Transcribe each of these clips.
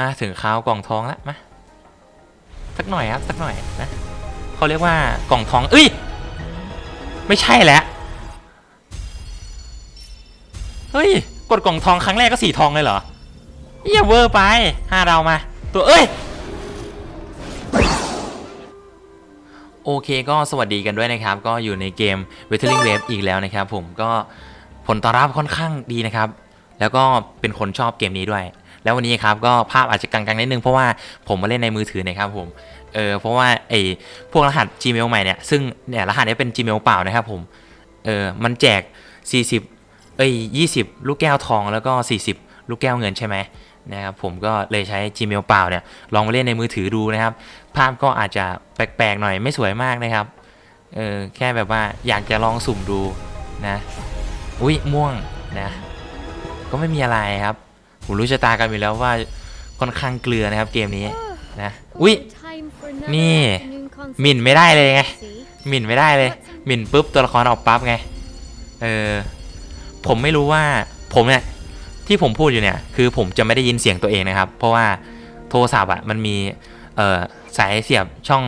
มาถึงคราวกล่องทองแล้วมาสักหน่อยครับสักหน่อยนะเขาเรียกว่ากล่องทองเอ้ยไม่ใช่แล้วเฮ้ยกดกล่องทองครั้งแรกก็สีทองเลยเหรอเหี้ยเวอร์ไปห้าเรามา ตัวเอ้ยโอเคก็สวัสดีกันด้วยนะครับ ก็อยู่ในเกม w e t h e r i n g Wave อีกแล้วนะครับผมก็ผลตอบรับค่อนข้างดีนะครับ แล้วก็เป็นคนชอบเกมนี้ด้วย แล้ววันนี้ครับก็ภาพอาจจะกังๆนิดนึงเพราะว่าผมมาเล่นในมือถือนะครับผมเออเพราะว่าไอ้พวกรหัส Gmail ใหม่เนี่ยซึ่งเนี่ยรหัสนี้เป็น Gmail เปล่านะครับผมเออมันแจก 40 เอ้ย20 ลูกแก้วทองแล้วก็ 40 ลูกแก้วเงินใช่ไหมนะครับผมก็เลยใช้ Gmail เปล่าเนี่ยลองมาเล่นในมือถือดูนะครับ ภาพก็อาจจะแปลกๆหน่อยไม่สวยมากนะครับเออแค่แบบว่าอยากจะลองสุ่มดูนะ อุ้ยม่วงนะ ก็ไม่มีอะไรครับ ผมรู้ชะตากันอยู่แล้วว่าค่อนข้างเกลือนะครับเกมนี้นะอุ้ยนี่หมิ่นไม่ได้เลยไงหมิ่นไม่ได้เลยหมิ่นปุ๊บตัวละครออกปั๊บไงเออผมไม่รู้ว่าผมเนี่ยที่ผมพูดอยู่เนี่ยคือผมจะไม่ได้ยินเสียงตัวเองนะครับ เพราะว่าโทรศัพท์อะมันมีเอ่อสายเสียบช่อง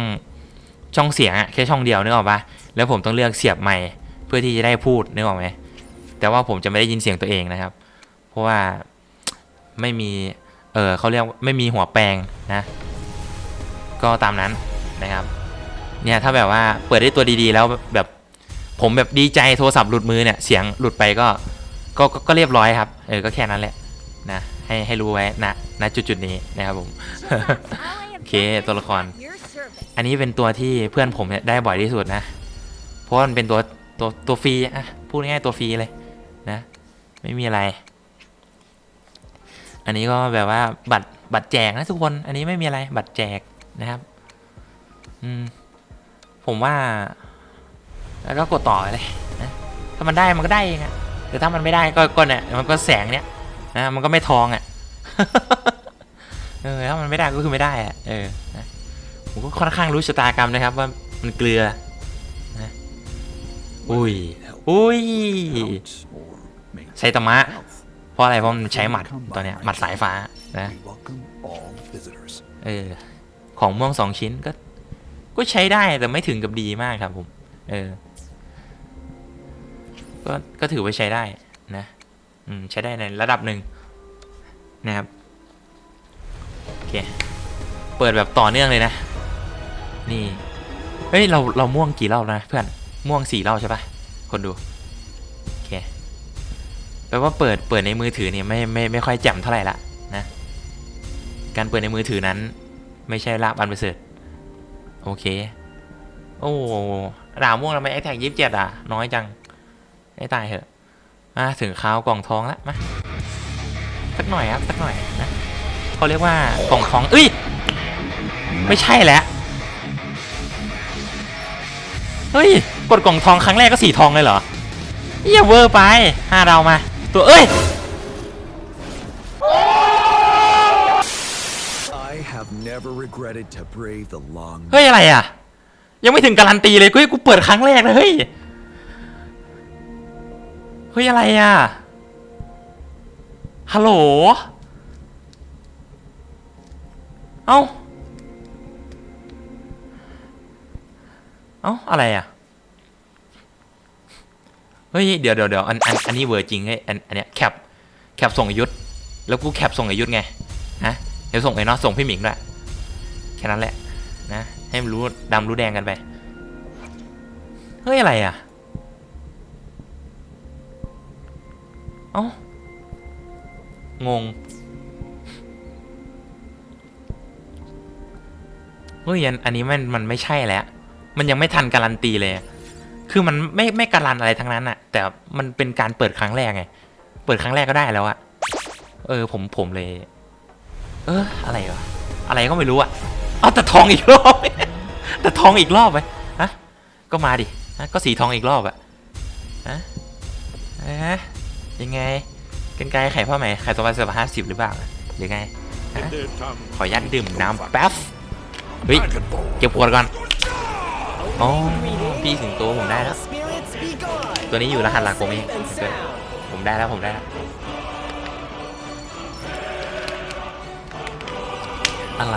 ช่องเสียงอะแค่ช่องเดียวนึกออกปะแล้วผมต้องเลือกเสียบไมค์เพื่อที่จะได้พูดนึกออกไหมแต่ว่าผมจะไม่ได้ยินเสียงตัวเองนะครับ เพราะว่า ไม่มี เออเขาเรียกไม่มีหัวแปลงนะ ก็ตามนั้นนะครับ เนี่ยถ้าแบบว่าเปิดได้ตัวดีๆ แล้วแบบผมแบบดีใจโทรศัพท์หลุดมือเนี่ยเสียงหลุดไปก็ก็ก็ก็เรียบร้อยครับ เออก็แค่นั้นแหละนะให้ให้รู้ไว้นะณจุดๆนี้นะครับผมโอเคตัวละคร อันนี้เป็นตัวที่เพื่อนผมเนี่ยได้บ่อยที่สุดนะ เพราะมันเป็นตัวตัวตัวฟรีอะพูดง่ายๆตัวฟรีเลยนะ ไม่มีอะไร อันนี้ก็แบบว่าบัตรบัตรแจกนะทุกคน อันนี้ไม่มีอะไรบัตรแจกนะครับ อืม ผมว่า แล้วก็กดต่อเลยนะถ้ามันได้มันก็ได้เองอะแต่ถ้ามันไม่ได้ก็ก็เนี่ยมันก็แสงเนี่ยนะมันก็ไม่ทองอะเออถ้ามันไม่ได้ก็คือไม่ได้อะเออนะผมก็ค่อนข้างรู้ชะตากรรมนะครับ ว่ามันเกลือนะอุ้ยอุ้ยไซตามะ เพราะอะไรเพราะมันใช้หมัดตัวเนี้ยหมัดสายฟ้านะเออของม่วงสองชิ้นก็ ก็ใช้ได้แต่ไม่ถึงกับดีมากครับผม เออ ก็ก็ถือว่าใช้ได้นะ อืมใช้ได้ในระดับหนึ่งนะครับโอเคเปิดแบบต่อเนื่องเลยนะ นี่เฮ้ยเราเราม่วงกี่รอบนะเพื่อนม่วงสี่รอบใช่ปะคนดูโอเคแป ลว่าเปิดเปิดในมือถือเนี่ยไม่ไม่ไม่ค่อยแจ่มเท่าไหร่ละนะ การเปิดในมือถือนั้น ไม่ใช่ลาบอันประเสริฐโอเค โอ้ดาวม่วงทำไมแอคแท็กยี่สิบเจ็ดอะ น้อยจังให้ตายเหอะมาถึงคราวกล่องทองแล้วมาสักหน่อยครับสักหน่อยนะเขาเรียกว่ากล่องทองเอ้ยไม่ใช่แล้วเฮ้ยกดกล่องทองครั้งแรกก็สีทองเลยเหรอเหี้ยเวอร์ไปห้าเรามา ตัวเอ้ย I have never regretted to brave the long เฮ้ยอะไรอะ ยังไม่ถึงการันตีเลยกูกูเปิดครั้งแรกนะเฮ้ย เฮ้ยอะไรอะ ฮัลโหล เอ้า เอ้าอะไรอะเฮ้ยเดี๋ยวเดี๋ยวเดี๋ยวอันอันอันนี้เวอร์จริงเฮ้อันอันเนี้ยแคปแคปส่งอายุทธแล้วกูแคปส่งอายุทธไงฮะเดี๋ยวส่งไอ้นาะส่งพี่หมิงด้วยแค่นั้นแหละนะให้มันรู้ดำรู้แดงกันไปเฮ้ยอะไรอะเอ้างงเฮ้ยอันอันนี้มันมันไม่ใช่แล้ว มันยังไม่ทันการันตีเลย คือมันไม่ไม่การันอะไรทั้งนั้นอะแต่มันเป็นการเปิดครั้งแรกไง เปิดครั้งแรกก็ได้แล้วอะเออผมผมเลย เอออะไรวะอะไรก็ไม่รู้อะเอาแต่ทองอีกรอบ แต่ทองอีกรอบไปฮะก็มาดิฮะก็สีทองอีกรอบอะฮะฮะยังไงกันไกลไข่พ่อไหมไข่ตัวไปสิบห้าสิบหรือเปล่าหรือไงฮะขอยัดดื่มน้ำแป๊บเฮ้ยเก็บขวดก่อนอ๋อ พี่สิงโตผมได้แล้ว ตัวนี้อยู่รหัสหลักผมเองผมได้แล้วผมได้แล้วอะไร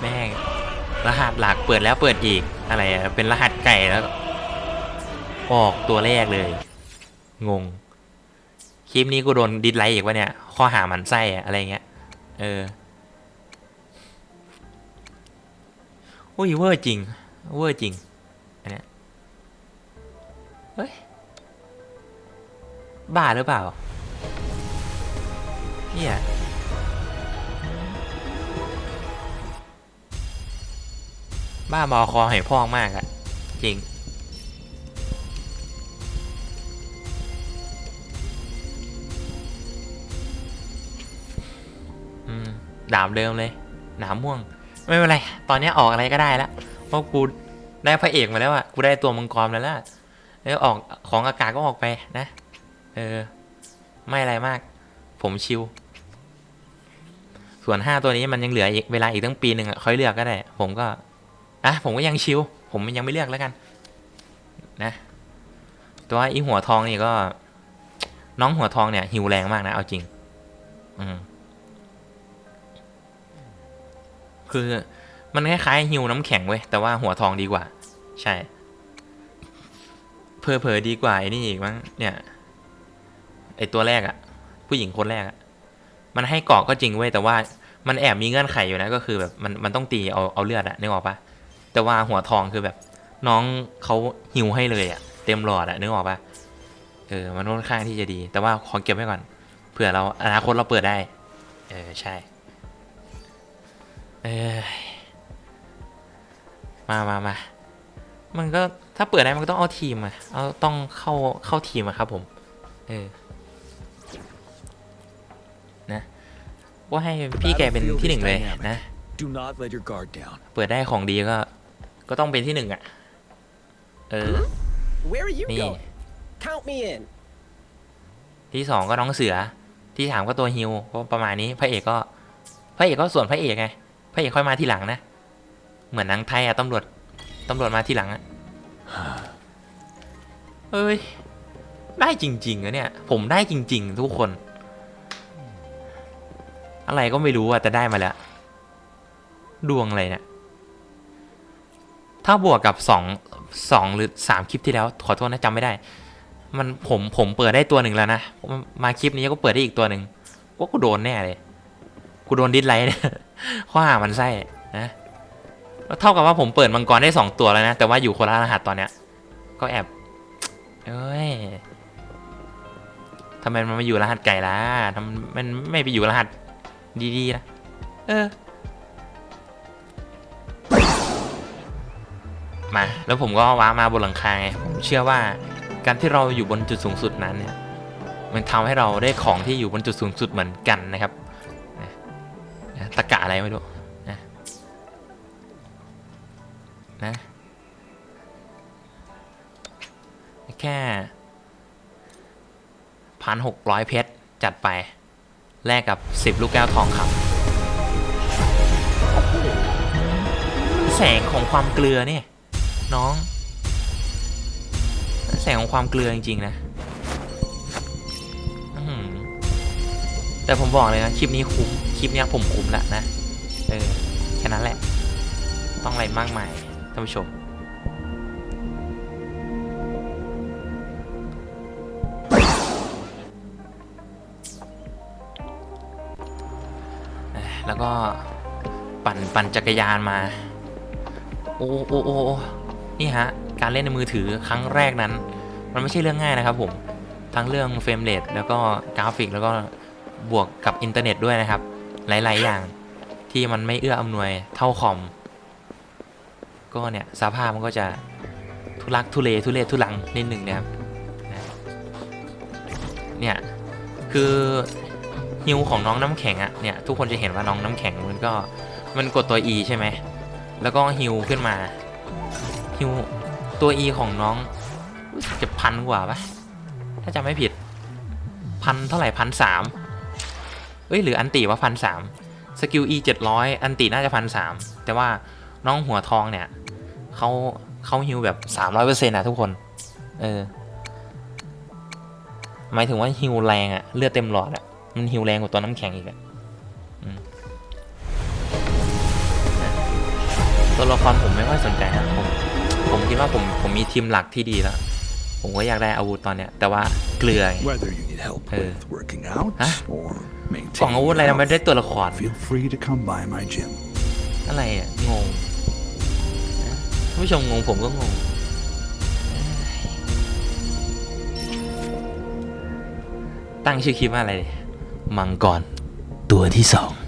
แม่งรหัสหลักเปิดแล้วเปิดอีกอะไรอะเป็นรหัสไก่แล้ว ออกตัวแรกเลย งง คลิปนี้กูโดนดิสไลค์อีกวะเนี่ย ข้อหาหมันไส้อะอะไรเงี้ย เออ โอ้ยเวอร์จริง เวอร์จริง อันเนี้ย เฮ้ย บ้าหรือเปล่า เนี่ยบ้าบอคอให้พองมากอะจริง อืม ดาบเดิมเลย หนามม่วง ไม่เป็นไร ตอนนี้ออกอะไรก็ได้แล้วเพราะกู ได้พระเอกมาแล้วอะกูได้ตัวมังกรแล้วอะแล้วออกของอากาศก็ออกไปนะ เออ ไม่อะไรมาก ผมชิว ส่วนห้าตัวนี้มันยังเหลืออีกเวลาอีกตั้งปีหนึ่งอะค่อยเลือกก็ได้ ผมก็อะผมก็ยังชิว ผมยังไม่เลือกแล้วกัน นะตัวไอีหัวทองนี่ก็ น้องหัวทองเนี่ย หิวแรงมากนะ เอาจริง อืมคือ มันคล้ายๆหิวน้ำแข็งเว้ย แต่ว่าหัวทองดีกว่า ใช่ เพอเพอดีกว่าไอ้นี่อีกมั้ง เนี่ย ไอตัวแรกอะผู้หญิงคนแรกอะมันให้เกาะก็จริงเว้ย แต่ว่ามันแอบมีเงื่อนไขอยู่นะ ก็คือแบบมันมันต้องตีเอาเอาเลือดอะนึกออกปะแต่ว่าหัวทองคือแบบ น้องเขาหิวให้เลยอะเต็มหลอดอะนึกออกปะเออ มันค่อนข้างที่จะดี แต่ว่าขอเก็บไว้ก่อน เผื่อเราอนาคตเราเปิดได้ เออ ใช่ เออ มามามามันก็ถ้าเปิดได้มันก็ต้องเอาทีมอะเอาต้องเข้าเข้าทีมอะครับ ผม เออ นะ ว่าให้พี่แกเป็นที่หนึ่งเลยนะ Do not let your guard down. เปิดได้ของดีก็ ก็ต้องเป็นที่หนึ่งอะเออ Where are you นี่ going? Count me in. ที่สองก็น้องเสือ ที่สามก็ตัวฮิวก็ประมาณนี้ พระเอกก็ พระเอกก็ส่วนพระเอกไง พระเอกค่อยมาทีหลังนะ เหมือนหนังไทยอะตำรวจตำรวจมาทีหลังอะเอ้ย ได้จริงๆอะเนี่ย ผมได้จริง ๆ ทุกคน อะไรก็ไม่รู้อะแต่ได้มาแล้ว ดวงอะไรเนี่ย ถ้าบวกกับสองสองหรือสามคลิปที่แล้ว ขอโทษนะจำไม่ได้ มันผมผมเปิดได้ตัวหนึ่งแล้วนะ มาคลิปนี้ก็เปิดได้อีกตัวหนึ่งว่ากูโดนแน่เลย กูโดนดิสไลท์เนี่ยข้อหามันไส้นะ แล้วเท่ากับว่าผมเปิดมังกรได้สองตัวแล้วนะ แต่ว่าอยู่คนละรหัสตอนเนี้ย ก็แอบ เอ้ยทำไมมันมาอยู่รหัสไก่ล่ะทำมันไม่ไปอยู่รหัสดีๆนะเออ มา แล้วผมก็ว้ามาบนหลังคาไง ผมเชื่อว่าการที่เราอยู่บนจุดสูงสุดนั้นเนี่ย มันทำให้เราได้ของที่อยู่บนจุดสูงสุดเหมือนกันนะครับนะตะกะอะไรไม่รู้ นะ แค่พันหกร้อยเพชร จัดไป แลกกับสิบลูกแก้วทองคำแสงของความเกลือเนี่ย น้อง แสงของความเกลือจริง ๆ นะแต่ผมบอกเลยนะ คลิปนี้คุ้ม คลิปนี้ผมคุ้มแล้วนะ เออ แค่นั้นแหละ ต้องอะไรมากมาย ท่านผู้ชม แล้วก็ปั่นปั่นจักรยานมา โอ้โอ้โอ้นี่ฮะ การเล่นในมือถือครั้งแรกนั้น มันไม่ใช่เรื่องง่ายนะครับผม ทั้งเรื่องเฟรมเรทแล้วก็กราฟิกแล้วก็บวกกับอินเทอร์เน็ตด้วยนะครับ หลาย ๆ อย่างที่มันไม่เอื้ออำนวยเท่าคอม ก็เนี่ยสภาพมันก็จะทุลักทุเลทุเลทุลังนิดหนึ่งนะครับเนี่ยคือฮิวของน้องน้ำแข็งอะเนี่ยทุกคนจะเห็นว่าน้องน้ำแข็งมันก็มันกดตัว E ใช่ไหมแล้วก็ฮิวขึ้นมาฮิวตัว E ของน้องจะพันกว่าปะถ้าจำไม่ผิดพันเท่าไหร่พันสามเอ้ยหรืออันติว่าพันสามสกิล E เจ็ดร้อยอันติน่าจะพันสามแต่ว่าน้องหัวทองเนี่ย เขาเขาฮิวแบบสามร้อยเปอร์เซ็นต์อะทุกคน เออ หมายถึงว่าฮิวแรงอะเลือดเต็มหลอดอะมันฮิวแรงกว่าตัวน้ำแข็งอีกอะตัวละครผมไม่ค่อยสนใจนะผมผมคิดว่าผมผมมีทีมหลักที่ดีแล้ว ผมก็อยากได้อาวุธตอนเนี้ย แต่ว่าเกลือเออฮะของอาวุธอะไรทำไมได้ตัวละครอะไรอะงง ผู้ชมงงผมก็งงตั้งชื่อคลิปว่าอะไร มังกรตัวที่สอง